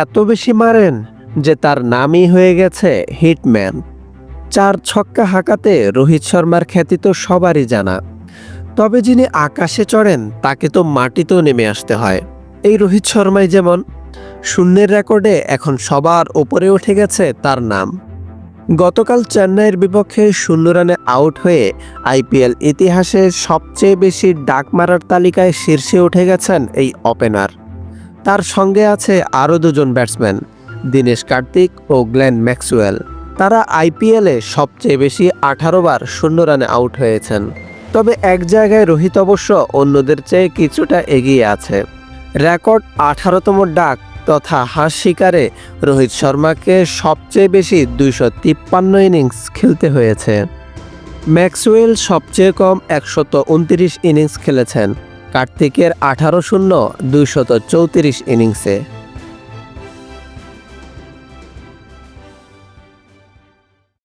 এত বেশি মারেন যে তার নামই হয়ে গেছে হিটম্যান। চার ছক্কা হাঁকাতে রোহিত শর্মার খ্যাতি তো সবারই জানা। তবে যিনি আকাশে চড়েন, তাকে তো মাটিতেও নেমে আসতে হয়। এই রোহিত শর্মাই যেমন শূন্যের রেকর্ডে এখন সবার ওপরে উঠে গেছে তার নাম। গতকাল চেন্নাইয়ের বিপক্ষে শূন্য রানে আউট হয়ে আইপিএল ইতিহাসে সবচেয়ে বেশি ডাক মারার তালিকায় শীর্ষে উঠে গেছেন এই ওপেনার। তার সঙ্গে আছে আরও দুজন ব্যাটসম্যান, দীনেশ কার্তিক ও গ্লেন ম্যাক্সওয়েল। তারা আইপিএলে সবচেয়ে বেশি আঠারো বার শূন্য রানে আউট হয়েছেন। তবে এক জায়গায় রোহিত অবশ্য অন্যদের চেয়ে কিছুটা এগিয়ে আছে। রেকর্ড আঠারোতম ডাক তথা হাস শিকারে রোহিত শর্মাকে সবচেয়ে বেশি দুইশো তিপ্পান্ন ইনিংস খেলতে হয়েছে। ম্যাক্সওয়েল সবচেয়ে কম একশত উনত্রিশ ইনিংস খেলেছেন। কার্তিকের আঠারো শূন্য দুইশত চৌত্রিশ ইনিংসে